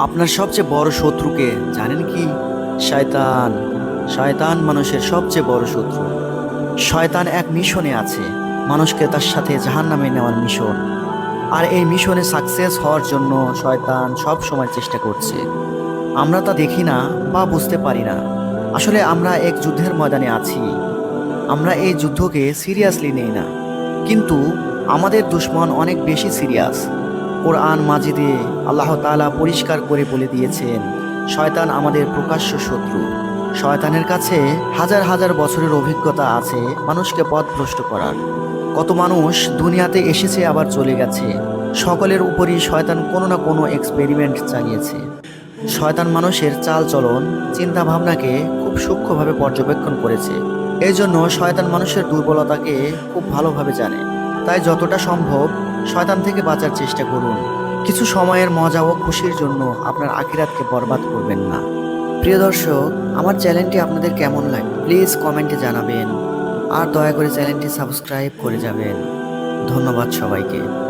আপনার সবচেয়ে বড় শত্রুকে, জানেন কি? শয়তান। শয়তান মানুষের সবচেয়ে বড় শত্রু। শয়তান এক মিশনে আছে। মানুষকে তার সাথে জাহান্নামে নেওয়ার মিশন। আর এই মিশনে সাকসেস হওয়ার জন্য শয়তান সব সময় চেষ্টা করছে। আমরা তা দেখি না বা বুঝতে পারি না। আসলে আমরা এক যুদ্ধের ময়দানে আছি। আমরা এই যুদ্ধকে সিরিয়াসলি নেই না। কিন্তু আমাদের দুশ্মন অনেক বেশি সিরিয়াস কোরআন মাজিদে আল্লাহ তাআলা পরিষ্কার করে বলে দিয়েছেন, শয়তান আমাদের প্রকাশ্য শত্রু। শয়তানের কাছে হাজার হাজার বছরের অভিজ্ঞতা আছে মানুষকে পথভ্রষ্ট করার। কত মানুষ দুনিয়াতে এসেছে, আবার চলে গেছে। সকলের উপরই শয়তান কোনো না কোনো এক্সপেরিমেন্ট চালিয়েছে। শয়তান মানুষের চাল চলন, চিন্তা ভাবনাকে খুব সূক্ষ্মভাবে পর্যবেক্ষণ করেছে। এই জন্য শয়তান মানুষের দুর্বলতাকে খুব ভালোভাবে জানে। তাই যতটা সম্ভব শয়তান থেকে বাঁচার চেষ্টা করুন। কিছু সময়ের মজা ও খুশির জন্য আপনার আখিরাতকে বরবাদ করবেন না। প্রিয় দর্শক, আমার চ্যানেলটি আপনাদের কেমন লাগে, প্লিজ কমেন্টে জানাবেন। আর দয়া করে চ্যানেলটি সাবস্ক্রাইব করে যাবেন। ধন্যবাদ সবাইকে।